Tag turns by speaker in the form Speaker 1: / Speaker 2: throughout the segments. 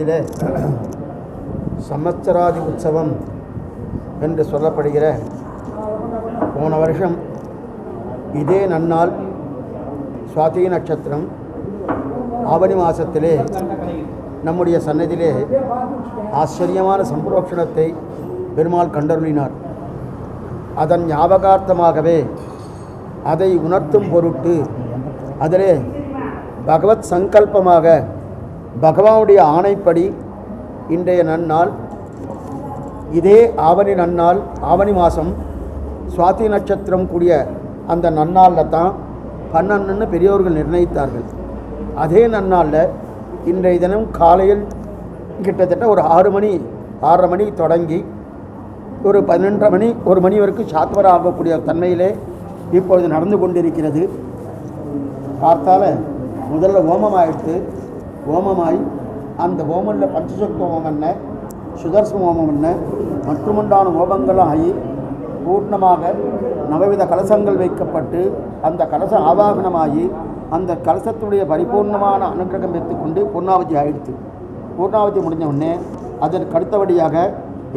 Speaker 1: இதில் சன்னதியிலே உற்சவம் என்று சொல்லப்படுகிற போன வருஷம் இதே நன்னாள் சுவாதி நட்சத்திரம் ஆவணி மாதத்திலே நம்முடைய சன்னதியிலே ஆச்சரியமான சம்பரோக்ஷணத்தை பெருமாள் கண்டருளினார். அதன் ஞாபகார்த்தமாகவே அதை உணர்த்தும் பொருட்டு அதிலே பகவத் சங்கல்பமாக பகவானுடைய ஆணைப்படி இன்றைய நன்னாள் இதே ஆவணி நன்னாள் ஆவணி மாதம் சுவாதி நட்சத்திரம் கூடிய அந்த நன்னாளில் தான் பன்னெண்டுன்னு பெரியோர்கள் நிர்ணயித்தார்கள். அதே நன்னாளில் இன்றைய தினம் காலையில் கிட்டத்தட்ட ஒரு ஆறு மணி ஆறரை மணி தொடங்கி ஒரு பன்னெண்டரை மணி ஒரு மணி வரைக்கும் சாத்வரம் ஆகக்கூடிய தன்மையிலே இப்பொழுது நடந்து கொண்டிருக்கிறது. பார்த்தால முதல்ல ஓமம் ஆயிடுத்து ஹோமமாய். அந்த ஹோமத்தில் பஞ்சசக்தி ஹோமம் என்ன? சுதர்சன ஹோமம் என்ன? மற்றுமுண்டான ஹோமங்களும் ஆகி பூர்ணமாக நவவித கலசங்கள் வைக்கப்பட்டு அந்த கலசம் ஆவாகனமாகி அந்த கலசத்துடைய பரிபூர்ணமான அனுகிரகம் எடுத்துக்கொண்டு பூர்ணாவதி ஆயிடுச்சு. பூர்ணாவதி முடிஞ்ச உடனே அதற்கு அடுத்தபடியாக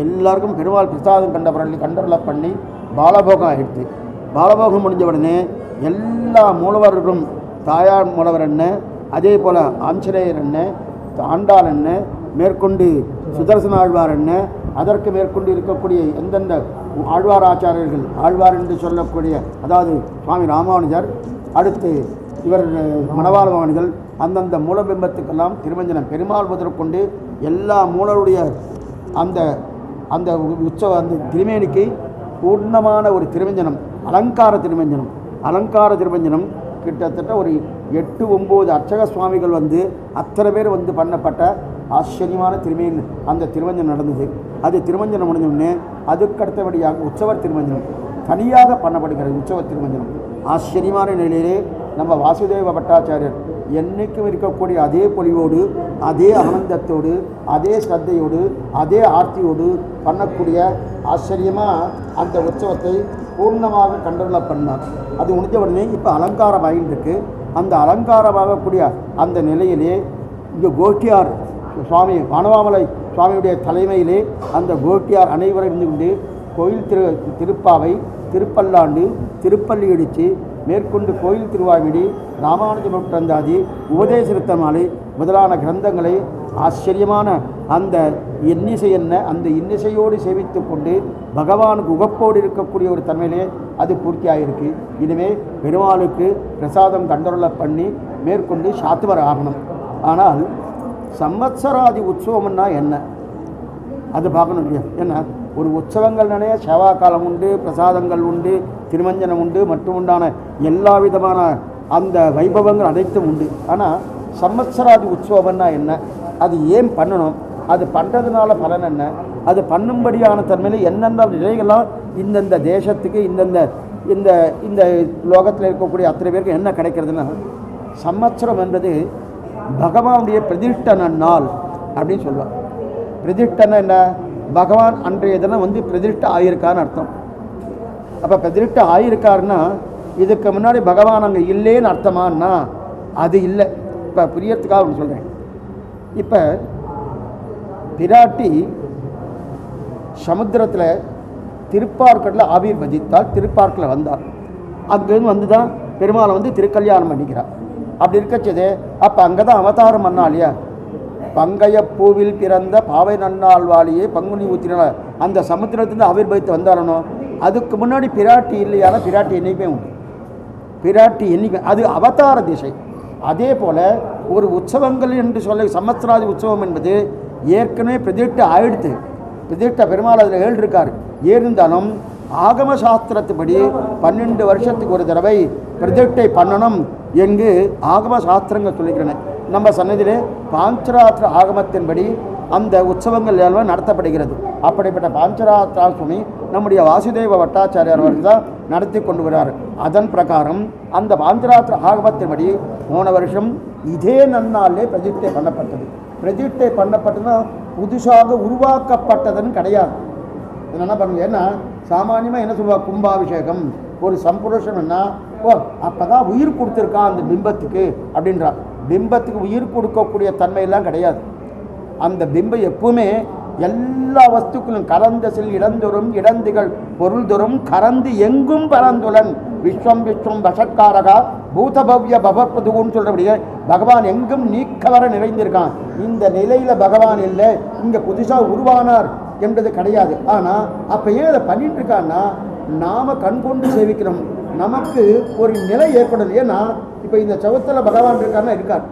Speaker 1: எல்லாருக்கும் பெருமாள் பிரசாதம் கண்டவர்கள் கண்டருள பண்ணி பாலபோகம் ஆயிடுச்சு. பாலபோகம் முடிஞ்ச உடனே எல்லா மூலவர்களும் தாயார் மூலவர் என்ன? அதே போல் ஆஞ்சநேயர் என்ன? ஆண்டாள் என்ன? மேற்கொண்டு சுதர்சன ஆழ்வார் என்ன? அதற்கு மேற்கொண்டு இருக்கக்கூடிய எந்தெந்த ஆழ்வார் ஆச்சாரியர்கள் ஆழ்வார் என்று சொல்லக்கூடிய அதாவது சுவாமி ராமானுஜர் அடுத்து இவர் மணவாள பவன்கள் அந்தந்த மூலபிம்பத்துக்கெல்லாம் திருமஞ்சனம் பெருமாள் முதற்கொண்டு எல்லா மூலருடைய அந்த அந்த உற்சவ அந்த திருமேனிக்கு பூர்ணமான ஒரு திருமஞ்சனம் அலங்கார திருமஞ்சனம். அலங்கார திருமஞ்சனம் கிட்டத்தட்ட ஒரு எட்டு ஒம்பது அர்ச்சக சுவாமிகள் வந்து அத்தனை பேர் வந்து பண்ணப்பட்ட ஆச்சரியமான திருமேன் அந்த திருமஞ்சனம் நடந்தது. அது திருமஞ்சனம் முடிஞ்ச உடனே அதுக்கு அடுத்தபடியாக உற்சவர் திருமஞ்சனம் தனியாக பண்ணப்படுகிறது உற்சவ திருமஞ்சனம். ஆச்சரியமான நிலையிலே நம்ம வாசுதேவ பட்டாச்சாரியர் என்னைக்கும் இருக்கக்கூடிய அதே பொலிவோடு அதே ஆனந்தத்தோடு அதே ஸ்ரத்தையோடு அதே ஆர்த்தியோடு பண்ணக்கூடிய ஆச்சரியமாக அந்த உற்சவத்தை பூர்ணமாக கண்டறில பண்ணார் அது முடிஞ்ச உடனே இப்போ அலங்காரம் ஆகிட்டு இருக்குது அந்த அலங்காரமாகக்கூடிய அந்த நிலையிலே இங்கே கோட்டியார் சுவாமி வானவாமலை சுவாமியுடைய தலைமையிலே அந்த கோட்டியார் அனைவரும் இருந்து கொண்டு கோயில் திரு திருப்பாவை திருப்பல்லாண்டு திருப்பள்ளி இடித்து மேற்கொண்டு கோயில் திருவாவிடி ராமானுஜ நூற்றந்தாதி உபதேசமாலை முதலான கிரந்தங்களை ஆச்சரியமான அந்த இன்னிசை என்ன அந்த இன்னிசையோடு சேவித்து கொண்டு பகவானுக்கு உகப்போடு இருக்கக்கூடிய ஒரு தன்மையிலே அது பூர்த்தியாகிருக்கு இனிமே பெருமாளுக்கு பிரசாதம் கண்டருள பண்ணி மேற்கொண்டு சாத்துவர் ஆகணும். ஆனால் சம்வத்சராதி உற்சவம்னா என்ன? அது பார்க்கணும் இல்லையா? ஏன்னா ஒரு உற்சவங்கள் நிறைய சேவா காலம் உண்டு பிரசாதங்கள் உண்டு திருமஞ்சனம் உண்டு மற்றும் உண்டான எல்லா விதமான அந்த வைபவங்கள் அனைத்தும் உண்டு. ஆனால் சம்வத்சராதி உற்சவம்னா என்ன? அது ஏன் பண்ணணும்? அது பண்ணுறதுனால பலன் என்ன? அது பண்ணும்படியான தன்மையில் எந்தெந்த நிலைகள்லாம் இந்தந்த தேசத்துக்கு இந்தந்த இந்த இந்த லோகத்தில் இருக்கக்கூடிய அத்தனை பேருக்கு என்ன கிடைக்கிறதுன்னா சம்வத்சரம் என்பது பகவானுடைய பிரதிஷ்டன நாள் அப்படின்னு சொல்லுவாள் பிரதிஷ்டனை என்ன? பகவான் அன்றைய தினம் வந்து பிரதிஷ்ட ஆயிருக்கான்னு அர்த்தம். அப்போ பிரதிஷ்ட ஆயிருக்காருன்னா இதுக்கு முன்னாடி பகவான் அங்கே இல்லைன்னு அர்த்தமானா அது இல்லை. இப்போ புரியறதுக்காக அப்படி சொல்கிறேன் இப்போ பிராட்டி சமுத்திரத்தில் திருப்பார்க்கட்டில் ஆவிர் பதித்தால் திருப்பார்க்கில் வந்தார். அங்கேருந்து வந்து தான் பெருமாளை வந்து திருக்கல்யாணம் பண்ணிக்கிறார். அப்படி இருக்கச்சது அப்போ அங்கே தான் அவதாரம் பண்ணா இல்லையா பங்கைய பூவில் பிறந்த பாவை நன்னாள் பங்குனி ஊற்றினார் அந்த சமுத்திரத்துலேருந்து ஆவிர்வதித்து வந்தாரனோ? அதுக்கு முன்னாடி பிராட்டி இல்லையான பிராட்டி என்றைக்குமே உண்டு. பிராட்டி என்றைக்கு அது அவதார திசை. அதே போல் ஒரு உற்சவங்கள் என்று சொல்ல சமஸ்திராதி உற்சவம் என்பது ஏற்கனவே பிரதிஷ்டை ஆயிடுத்து. பிரதிஷ்டை பெருமாள் அதில் ஏழு இருக்கார் இருந்தாலும் ஆகம சாஸ்திரத்துப்படி பன்னெண்டு வருஷத்துக்கு ஒரு தடவை பிரதிஷ்டை பண்ணணும் என்று ஆகம சாஸ்திரங்கள் சொல்லிக்கிறன நம்ம சன்னதியிலே பாஞ்சராத்திர ஆகமத்தின்படி அந்த உற்சவங்கள் எல்லாம் நடத்தப்படுகிறது. அப்படிப்பட்ட பாஞ்சராத்திரா சுவாமி நம்முடைய வாசுதேவ பட்டாச்சாரியார் அவர்கள் தான் நடத்தி கொண்டு வரார். அதன் பிரகாரம் அந்த பாஞ்சராத்திர ஆகமத்தின்படி போன வருஷம் இதே நன்னாலே பிரதிஷ்டை பண்ணப்பட்டது. பிரதிஷ்டை பண்ணப்பட்டதுன்னா புதுசாக உருவாக்கப்பட்டதுன்னு கிடையாது. இது என்ன பண்ணுங்க ஏன்னா சாமானியமாக என்ன சொல்லுவாள் கும்பாபிஷேகம். ஒரு சம்புருஷம்னா ஓ அப்போ தான் உயிர் கொடுத்துருக்கான் அந்த பிம்பத்துக்கு அப்படின்றா. பிம்பத்துக்கு உயிர் கொடுக்கக்கூடிய தன்மையெல்லாம் கிடையாது. அந்த பிம்பம் எப்பவுமே எல்லா வஸ்துக்களும் கலந்த செல் இடந்தொரும் இடந்துகள் பொருள்தொரும் கறந்து எங்கும் பரந்துலன் விஸ்வம் விஸ்வம் வசக்காரகா பூதபவ்ய பவப்பதுன்னு சொல்றபடியே பகவான் எங்கும் நீக்கவர நிறைந்திருக்கான். இந்த நிலையில் பகவான் இல்லை இங்கே புதுசாக உருவானார் என்பது கிடையாது. ஆனால் அப்போ ஏன் அதை பண்ணிட்டு இருக்கான்னா நாம் கண்கொண்டு சேவிக்கிறோம். நமக்கு ஒரு நிலை ஏற்படுது ஏன்னா இப்போ இந்த சவத்தில் பகவான் இருக்காருன்னா இருக்கார்.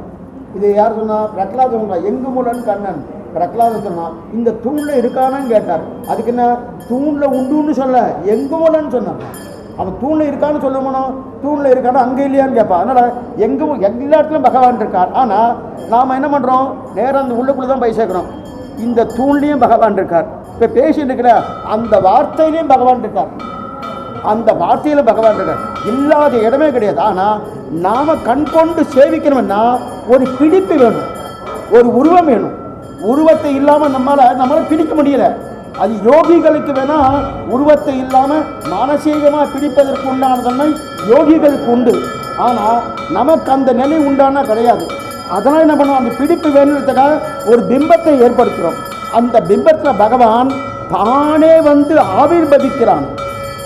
Speaker 1: இதை யார் சொன்னா? பிரகலாத் சொன்னா எங்கு மூலன் கண்ணன்? பிரகலாத சொன்னான் இந்த தூண்ல இருக்கானான்னு கேட்டார். அதுக்கு என்ன? தூண்ல உண்டுன்னு சொல்ல. எங்கு மூலன்னு சொன்னான் அவன் தூண்ல இருக்கான்னு சொல்லுமோ தூண்ல இருக்கானா? அங்கே இல்லையான்னு கேட்பான். அதனால எங்கும் எல்லா இடத்துலயும் பகவான் இருக்கார். ஆனா நாம என்ன பண்றோம்? நேரம் அந்த உள்ளுக்குள்ள தான் போய் சேர்க்கணும். இந்த தூண்லையும் பகவான் இருக்கார். இப்ப பேசிட்டு இருக்கிற அந்த வார்த்தையிலையும் பகவான் இருக்கார். அந்த வார்த்தையில் பகவான் இருக்கார். இல்லாத இடமே கிடையாது. ஆனால் நாம் கண் கொண்டு சேவிக்கணும்னா ஒரு பிடிப்பு வேணும். ஒரு உருவம் வேணும். உருவத்தை இல்லாமல் நம்மளால் நம்மளால் பிடிக்க முடியல. அது யோகிகளுக்கு வேணால் உருவத்தை இல்லாமல் மானசீகமாக பிடிப்பதற்கு உண்டான தன்மை யோகிகளுக்கு உண்டு. ஆனால் நமக்கு அந்த நிலை உண்டானா கிடையாது. அதனால் என்ன பண்ணுவோம்? அந்த பிடிப்பு வேணுன்றதுக்காக ஒரு பிம்பத்தை ஏற்படுத்துகிறோம் அந்த பிம்பத்தில் பகவான் தானே வந்து ஆவிர்வதிக்கிறான்.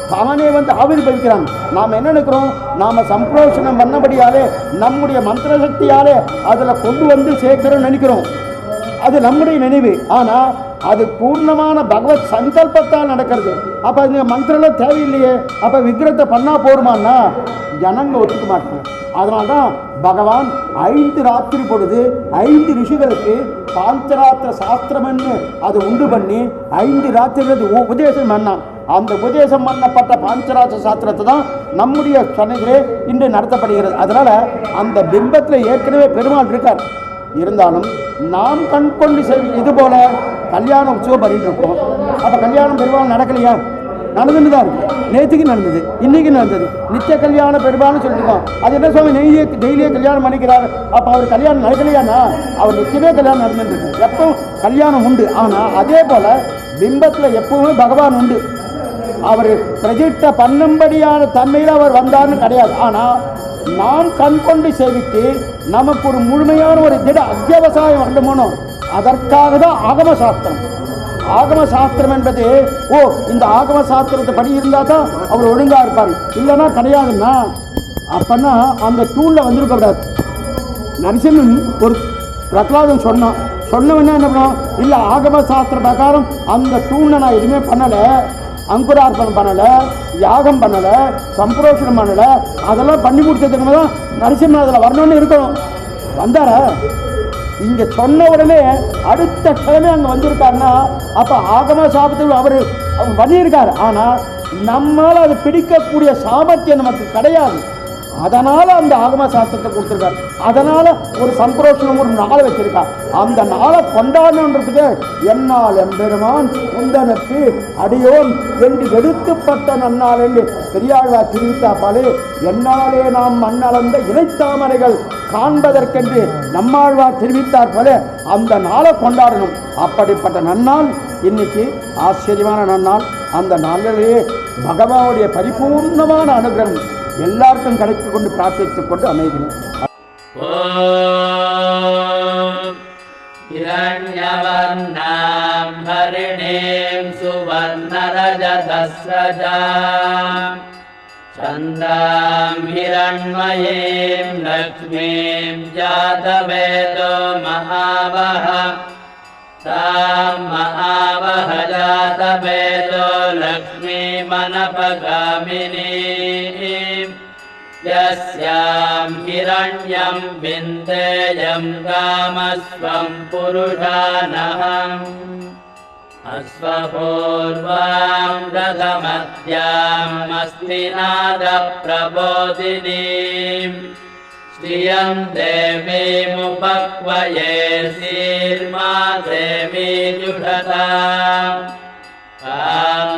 Speaker 1: தானே வந்து ஆவிர்வதிக்கிறான் நாம் என்ன நினைக்கிறோம்? நாம் சம்ப்ரோஷனம் பண்ணபடியாலே நம்முடைய மந்திர சக்தியாலே அதில் கொண்டு வந்து சேர்க்கிறோம்னு நினைக்கிறோம். அது நம்முடைய நினைவு. ஆனால் அது பூர்ணமான பகவத் சங்கல்பத்தால் நடக்கிறது. அப்போ அது மந்திரம் தேவையில்லையே. அப்போ விக்கிரத்தை பண்ணால் போருமான்னா ஜனங்க ஒத்துக்க மாட்டாங்க. அதனால்தான் பகவான் ஐந்து ராத்திரி பொழுது ஐந்து ரிஷிகளுக்கு பாஞ்சராத்திர சாஸ்திரம்னு அதை உண்டு பண்ணி ஐந்து ராத்திரி உ- உபதேசம் பண்ணான் அந்த உபதேசம் பண்ணப்பட்ட பாஞ்சராத்திர சாஸ்திரத்தை தான் நம்முடைய சன்னதிலே இன்று நடத்தப்படுகிறது. அதனால அந்த பிம்பத்தில் ஏற்கனவே பெருமாள் இருக்கார். இருந்தாலும் நாம் கண்கொண்டு செய் செல் இது போல கல்யாண உற்சவம் பண்ணிட்டு இருக்கோம். அப்போ கல்யாணம் பெருமாள் நடக்கலையா? நடந்துட்டு தான் இருக்கு. நேற்றுக்கு நடந்தது இன்னைக்கு நடந்தது. நித்திய கல்யாண பெருமாள்னு சொல்லியிருக்கோம் அது என்ன சுவாமி நெய்யே டெய்லியே கல்யாணம் பண்ணிக்கிறார். அப்போ அவர் கல்யாணம் நடக்கலையானா அவர் நித்தியமே கல்யாணம் நடந்துட்டு இருக்கு எப்பவும் கல்யாணம் உண்டு. ஆனால் அதே போல் பிம்பத்தில் எப்பவுமே பகவான் உண்டு. அவர் பிரதிட்ட பண்ணும்படியான தன்மையில் அவர் வந்தார்னு கிடையாது. ஆனால் நாம் கண் கொண்டு சேவித்து நமக்கு ஒரு முழுமையான ஒரு திட அத்தியவசாயம் வரணுமோ அதற்காக தான் ஆகம சாஸ்திரம். ஆகம சாஸ்திரம் என்பது ஓ இந்த ஆகம சாஸ்திரத்தை படி இருந்தால் தான் அவர் ஒழுங்காக இருப்பார். இல்லைன்னா கிடையாதுன்னா அப்பன்னா அந்த தூணில் வந்திருக்க கூடாது. நரசிம்மன் ஒரு பிரகலாதன் சொன்னான். சொன்னவனே என்ன பண்ணுவோம் இல்லை ஆகம சாஸ்திர பிரகாரம் அந்த தூணை நான் எதுவுமே பண்ணலை அங்குரார்ப்பணம் பண்ணலை யாகம் பண்ணலை சம்பிரோஷணம் பண்ணலை அதெல்லாம் பண்ணி முடிச்சதுக்கு தான் நரசிம்மன் அதில் வரணும்னு இருக்கணும். வந்தாரா? இங்க சொன்ன உடனே அடுத்த கிழமை அங்க வந்திருக்காருன்னா அப்ப ஆகமா சாபத்தில் அவர் அவர் பண்ணியிருக்காரு ஆனா நம்மால் அது பிடிக்கக்கூடிய சாமர்த்தியம் நமக்கு கிடையாது. அதனால் அந்த ஆகம சாஸ்திரத்தை கொடுத்துருக்காரு. அதனால் ஒரு சந்தோஷம் ஒரு நாளை வச்சிருக்கார் அந்த நாளை கொண்டாடணுன்றதுக்கு என்னால் எம்பெருமான் உந்தனுக்கு அடியோன் என்று எடுத்துப்பட்ட நன்னால் என்று பெரியாழ்வார் தெரிவித்தாப்பாலே என்னாலே நாம் மண்ணளந்த இணைத்தாமரைகள் காண்பதற்கென்று நம்மாழ்வார் தெரிவித்தார் போல அந்த நாளை கொண்டாடணும். அப்படிப்பட்ட நன்னால் இன்னைக்கு ஆச்சரியமான நன்னால் அந்த நாளிலேயே பகவானுடைய பரிபூர்ணமான அனுகிரகம் எல்லாருக்கும் கிடைத்துக் கொண்டு பிரார்த்தித்துக் கொண்டு அமைகிறேன்
Speaker 2: ॐ हिरण्यवर्णां हरिणीं सुवर्णरजतस्रजाम् चन्दां हिरण्मयीं लक्ष्मीं जातवेदो महावः तां महावह जातवेदो लक्ष्मीमनपगामिनीम् यस्याम् हिरण्यम् विन्देयम् कामस्वम् पुरुषानः। अश्वपूर्वाम् दधमस्यामस्मि नादप्रबोधिनी श्रियम् देवीमुपक्वये शीर्मा देवीजुषता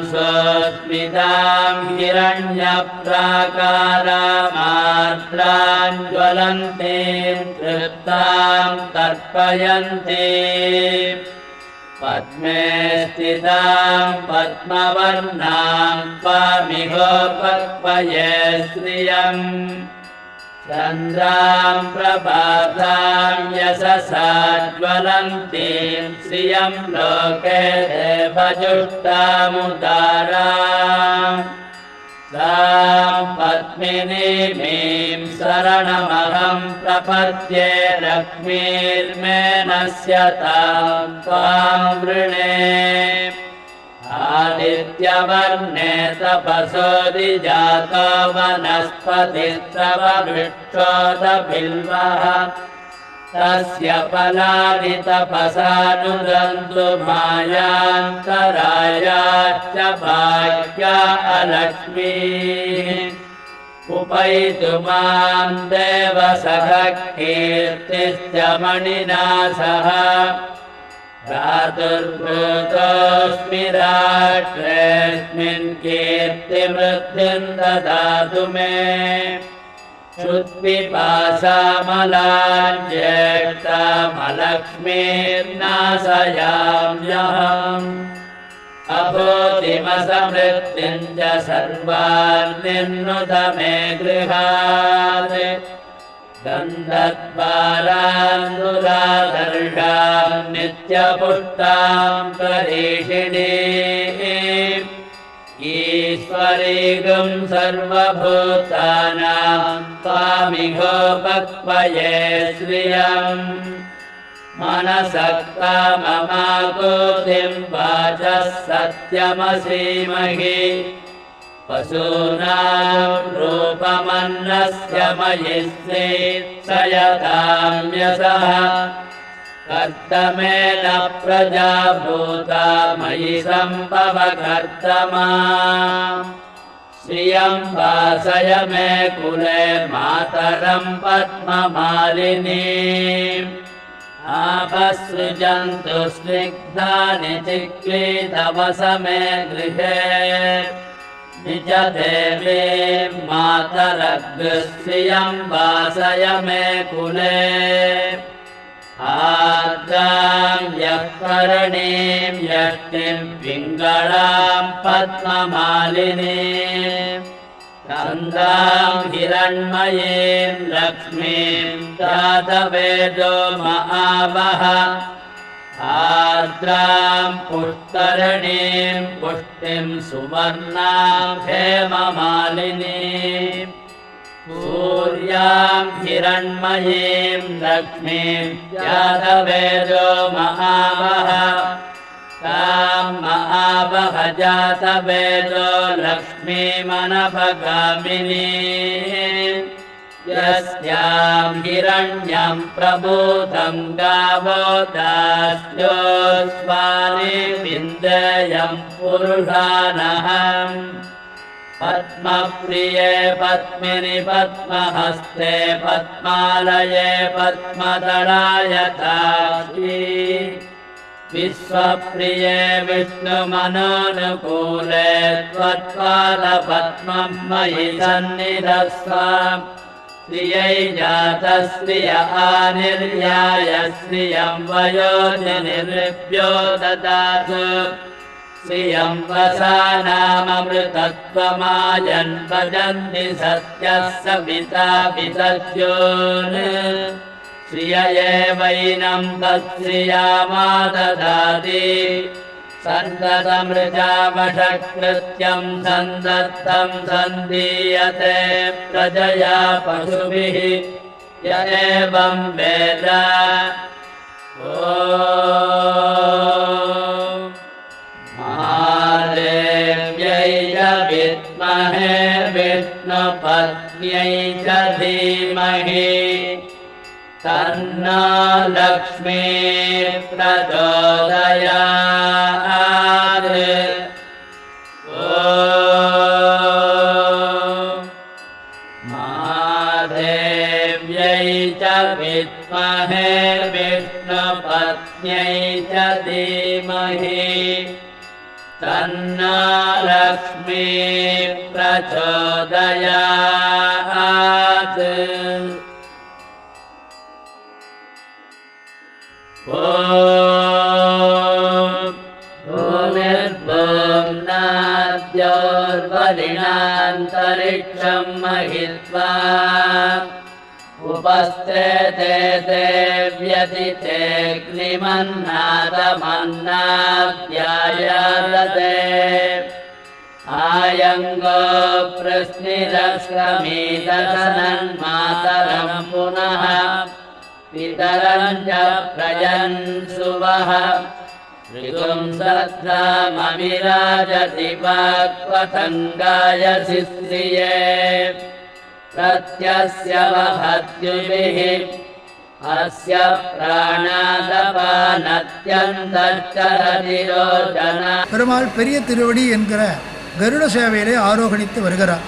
Speaker 2: स्मिताम् हिरण्यप्राकारा मात्रालन्ति तृप्ताम् तर्पयन्ति। पद्मे स्थिताम् पद्मवर्णाम् पमिव पर्पय श्रियम्। गन्दां प्रभातां श्रियम् लोके श्रियं लोके भजुष्टामुदारां पत्मिनेमीं शरणमहं प्रपर्त्ये लक्ष्मीर्मेण्यतां त्वां वृणे। आदित्यवर्णे तपसोदिजातो वनस्पतिस्तव वृक्षोदबिल्वः तस्य फलानि तपसानुदन्तु मायान्तरायाश्च भाग्या अलक्ष्मीः। उपैतु मां देवसः कीर्तिश्च मणिना सह दुर्भो तस्मि कीर्तिमृत्युम् ददातु मे। मृत्विपाशामलाञ्जेष्ठामलक्ष्मीर्नाशयाम्यहम् अभूतिमसमृत्तिम् च सर्वान्निर्नुत मे गृहात्। ान्दादर्शान् नित्यपुष्टाम् प्रदेशिणे ईश्वरेगम् सर्वभूतानाम् त्वामिघोपक्वये श्रियम्। मनसक्ता ममाकोतिम् पाचः सत्यमश्रीमहि पशूनां रूपमन्नस्य मयि सयताम्यसः। कर्तमेन प्रजा भूता मयि सम्भव कर्तमा। श्रियं वासय मे कुले मातरं पद्ममालिनीम् आपसृजन्तु स्निग्धानि चिक्लीतवस मे गृहे जदेवे मातलग्नश्रियम् वासय मे कुले। आद्राम् यः प्रणीम् यष्टिम् पिङ्गलाम् पद्ममालिनी। कन्दाम् हिरण्मयेम् लक्ष्मीम् रातवेदो महावः। आर्द्राम् पुष्करणीम् पुष्टिम् सुवर्णाभेममालिनी सूर्याम् हिरण्मयीम् लक्ष्मीम् यादवेदो महाभः ताम् महावह जातवेदो लक्ष्मीमनभगामिनी यस्याम् हिरण्यम् प्रबोधं गावो दास्योऽस्वानिन्दयम् पुरुषाणम् पद्मप्रिये पद्मिनि पद्महस्ते पद्मालये पद्मतणाय विश्वप्रिये विष्णुमनानुकूले त्वत्पालपद्मं मयि सन्निधस्वा श्रियै जातस्त्रियः निर्याय श्रियंवयो निृभ्यो ददातु। श्रियम्बसा नाम मम भजन्ति सत्यः सविता मम श्रिय एवैनं सत्यः ददाति। सन्ततमृजावशकृत्यं सन्दत्तं सन्दीयते प्रजया पशुभिः य एवं वेद महादेव्यै च विद्महे विष्णुपत्न्यै च धीमहि तन्नो लक्ष्मी प्रचोदयात्। ॐ महादेव्यै च विद्महे विष्णुपत्न्यै च धीमहि तन्नो लक्ष्मी प्रचोदयात् अन्तरिक्षम् महित्वा उपस्थे देव्यति क्लिमन्नाथमन्नाद्यायते आयङ्गो प्रश्निरश्रमीदशनन्मातरम् पुनः पितरम् च प्रयन्सु सुवः। ऋगुं सद्धामविराजति वाक्वसङ्गायसि श्रिये प्रत्यस्य वहद्युभिः अस्य प्राणादपानत्यन्तश्चरतिरोचना
Speaker 3: பெருமாள் பெரிய திருவடி என்கிற கருட சேவையிலே ஆரோகணித்து வருகிறார்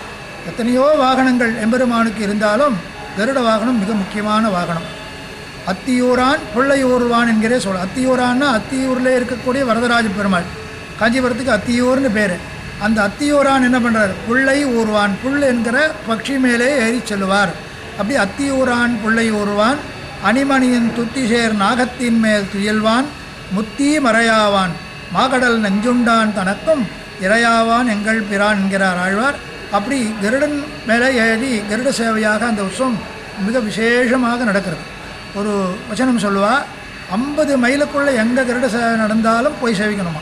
Speaker 3: எத்தனையோ வாகனங்கள் எம்பெருமானுக்கு இருந்தாலும் கருட வாகனம் மிக முக்கியமான வாகனம் அத்தியூரான் பிள்ளையூர்வான் என்கிறே சொல் அத்தியூரான்னா அத்தியூரில் இருக்கக்கூடிய வரதராஜ பெருமாள். காஞ்சிபுரத்துக்கு அத்தியூர்னு பேர். அந்த அத்தியூரான் என்ன பண்ணுறார் புள்ளை ஊர்வான் புல் என்கிற பட்சி மேலே ஏறி செல்லுவார். அப்படி அத்தியூரான் புள்ளை ஊர்வான் அணிமணியின் துத்திசேர் நாகத்தின் மேல் துயில்வான் முத்தி மறையாவான். மாகடல் நெஞ்சுண்டான் தனக்கும் இறையாவான் எங்கள் பிரான் என்கிறார் ஆழ்வார். அப்படி கருடன் மேலே ஏறி கருட சேவையாக அந்த உற்சவம் மிக விசேஷமாக நடக்கிறது. ஒரு வச்சனம் சொல்லுவாள் ஐம்பது மைலுக்குள்ளே எங்கே கருட சேவை நடந்தாலும் போய் சேவிக்கணுமா?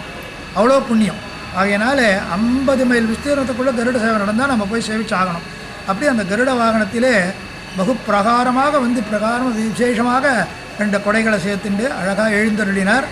Speaker 3: அவ்வளோ புண்ணியம். ஆகையினால ஐம்பது மைல் விஸ்தீரணத்துக்குள்ளே கருட சேவை நடந்தால் நம்ம போய் சேவிச்சாகணும். அப்படி அந்த கருட வாகனத்திலே பகு பிரகாரமாக வந்து பிரகாரம் விசேஷமாக ரெண்டு கொடைகளை சேர்த்துண்டு அழகாக எழுந்தருளினார்.